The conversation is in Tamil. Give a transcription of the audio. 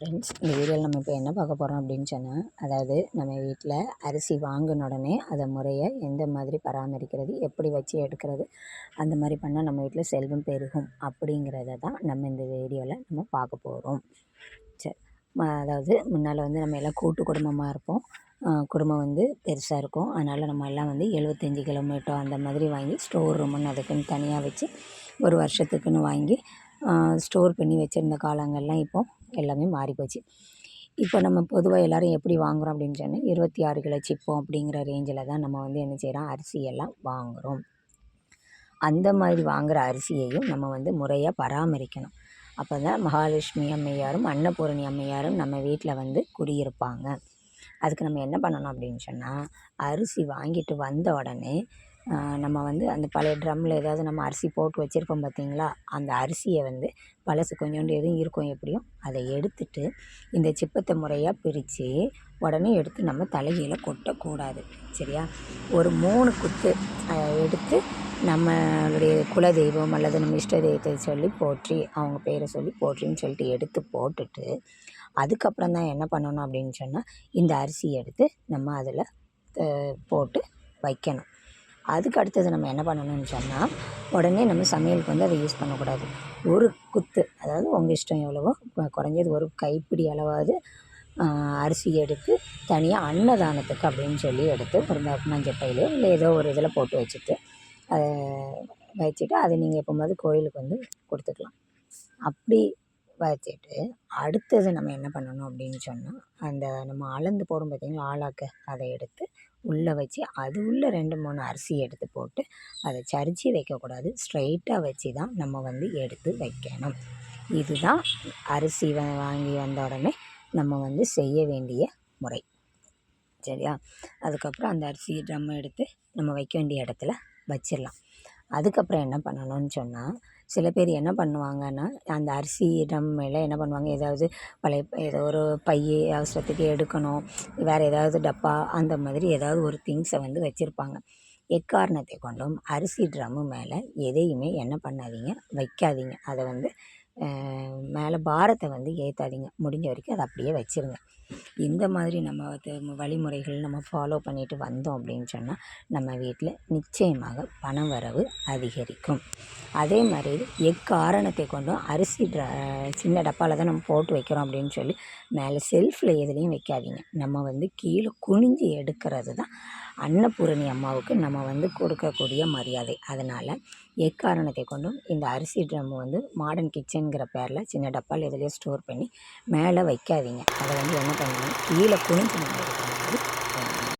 ஃப்ரெண்ட்ஸ் இந்த வீடியோவில் நம்ம இப்போ என்ன பார்க்க போகிறோம் அப்படின்னு சொன்னால் அதாவது நம்ம வீட்டில் அரிசி வாங்கின உடனே அதை முறையை எந்த மாதிரி பராமரிக்கிறது எப்படி வச்சு எடுக்கிறது அந்த மாதிரி பண்ணால் நம்ம வீட்டில் செல்வம் பெருகும் அப்படிங்கிறத தான் நம்ம இந்த வீடியோவில் நம்ம பார்க்க போகிறோம் சரி. அதாவது முன்னால் வந்து நம்ம எல்லாம் கூட்டு குடும்பமாக இருப்போம். குடும்பம் வந்து பெருசாக இருக்கும். அதனால் நம்ம எல்லாம் வந்து எழுபத்தஞ்சி கிலோமீட்டர் அந்த மாதிரி வாங்கி ஸ்டோர் ரூமுன்னு அதுக்குன்னு தனியாக வச்சு ஒரு வருஷத்துக்குன்னு வாங்கி ஸ்டோர் பண்ணி வச்சுருந்த காலங்கள்லாம் இப்போது எல்லாமே மாறி போச்சு இப்போ நம்ம பொதுவாக எல்லோரும் எப்படி வாங்குகிறோம் அப்படின்னு சொன்னால் இருபத்தி ஆறு கிலோ சிப்பம் அப்படிங்கிற ரேஞ்சில் தான் நம்ம வந்து என்ன செய்கிறோம் அரிசியெல்லாம் வாங்குகிறோம் அந்த மாதிரி வாங்குகிற அரிசியையும் நம்ம வந்து முறையாக பராமரிக்கணும். அப்போ தான் மகாலட்சுமி அம்மையாரும் அன்னபூரணி அம்மையாரும் நம்ம வீட்டில் வந்து குடியிருப்பாங்க. அதுக்கு நம்ம என்ன பண்ணணும் அப்படின்னு சொன்னால் அரிசி வாங்கிட்டு வந்த உடனே நம்ம வந்து அந்த பழைய ட்ரம்மில் ஏதாவது நம்ம அரிசி போட்டு வச்சுருப்போம் பார்த்தீங்களா? அந்த அரிசியை வந்து பழசு கொஞ்சோண்டு எதுவும் இருக்கும் எப்படியும் அதை எடுத்துட்டு இந்த சிப்பத்தை முறையாக பிரித்து உடனே எடுத்து நம்ம தலைகீழ கொட்டக்கூடாது சரியா? ஒரு மூணு குத்து எடுத்து நம்மளுடைய குலதெய்வம் அல்லது நம்ம இஷ்ட தெய்வத்தை சொல்லி போற்றி அவங்க பேரை சொல்லி போற்றின்னு சொல்லிட்டு எடுத்து போட்டுட்டு அதுக்கப்புறம் தான் என்ன பண்ணணும் அப்படின்னு சொன்னால் இந்த அரிசியை எடுத்து நம்ம அதில் போட்டு வைக்கணும். அதுக்கு அடுத்தது நம்ம என்ன பண்ணணும்னு சொன்னால் உடனே நம்ம சமையலுக்கு வந்து அதை யூஸ் பண்ணக்கூடாது. ஒரு குத்து அதாவது உங்கள் இஷ்டம் எவ்வளவோ குறைஞ்சது ஒரு கைப்பிடி அளவாவது அரிசி எடுத்து தனியாக அன்னதானத்துக்கு அப்படின்னு சொல்லி எடுத்து ஒரு மஞ்சப்பையிலையோ இல்லை ஏதோ ஒரு இதில் போட்டு வச்சுட்டு அதை வச்சுட்டு அதை நீங்கள் எப்போமாவது கோயிலுக்கு வந்து கொடுத்துக்கலாம். அப்படி வச்சுட்டு அடுத்தது நம்ம என்ன பண்ணணும் அப்படின்னு சொன்னால் அந்த நம்ம அளந்து போடும் பார்த்தீங்களா ஆளாக்க அதை எடுத்து உள்ளே வச்சு அது உள்ளே ரெண்டு மூணு அரிசி எடுத்து போட்டு அதை சரிச்சு வைக்கக்கூடாது. ஸ்ட்ரைட்டாக வச்சு தான் நம்ம வந்து எடுத்து வைக்கணும். இதுதான் அரிசி வ- வாங்கி வந்த உடனே நம்ம வந்து செய்ய வேண்டிய முறை. சரியா? அதுக்கப்புறம் அந்த அரிசி ட்ரம் எடுத்து நம்ம வைக்க வேண்டிய இடத்துல வச்சிடலாம். அதுக்கப்புறம் என்ன பண்ணணும்னு சொன்னால் சில பேர் என்ன பண்ணுவாங்கன்னா அந்த அரிசி ட்ரம் மேலே என்ன பண்ணுவாங்க? ஏதாவது பழைய ஏதோ ஒரு பை அவசரத்துக்கு எடுக்கணும். வேறு ஏதாவது டப்பா அந்த மாதிரி ஏதாவது ஒரு திங்ஸை வந்து வச்சுருப்பாங்க. எக்காரணத்தை கொண்டும் அரிசி ட்ரம்மு மேலே எதையுமே என்ன பண்ணாதீங்க வைக்காதீங்க. அதை வந்து மேலே பாரத்தை வந்து ஏற்றாதீங்க முடிஞ்ச வரைக்கும் அதை அப்படியே வச்சுருங்க. இந்த மாதிரி நம்ம வழிமுறைகள் நம்ம ஃபாலோ பண்ணிட்டு வந்தோம் அப்படின்னு சொன்னால் நம்ம வீட்டில் நிச்சயமாக பண வரவு அதிகரிக்கும். அதே மாதிரி எக்காரணத்தை கொண்டும் அரிசி ட்ர சின்ன டப்பாவில் தான் நம்ம போட்டு வைக்கிறோம் அப்படின்னு சொல்லி மேலே செல்ஃபில் எதுலேயும் வைக்காதீங்க. நம்ம வந்து கீழே குனிஞ்சு எடுக்கிறது தான் அன்னபூரணி அம்மாவுக்கு நம்ம வந்து கொடுக்கக்கூடிய மரியாதை. அதனால் எக்காரணத்தை கொண்டும் இந்த அரிசி ட்ரம் வந்து மாடர்ன் கிச்சன் கிச்சனுங்கிற பேரில் சின்ன டப்பால் எதுலேயோ ஸ்டோர் பண்ணி மேலே வைக்காதீங்க. அதை வந்து என்ன பண்ணணும்? கீழே குனிஞ்சு நம்ம எடுக்கிற மாதிரி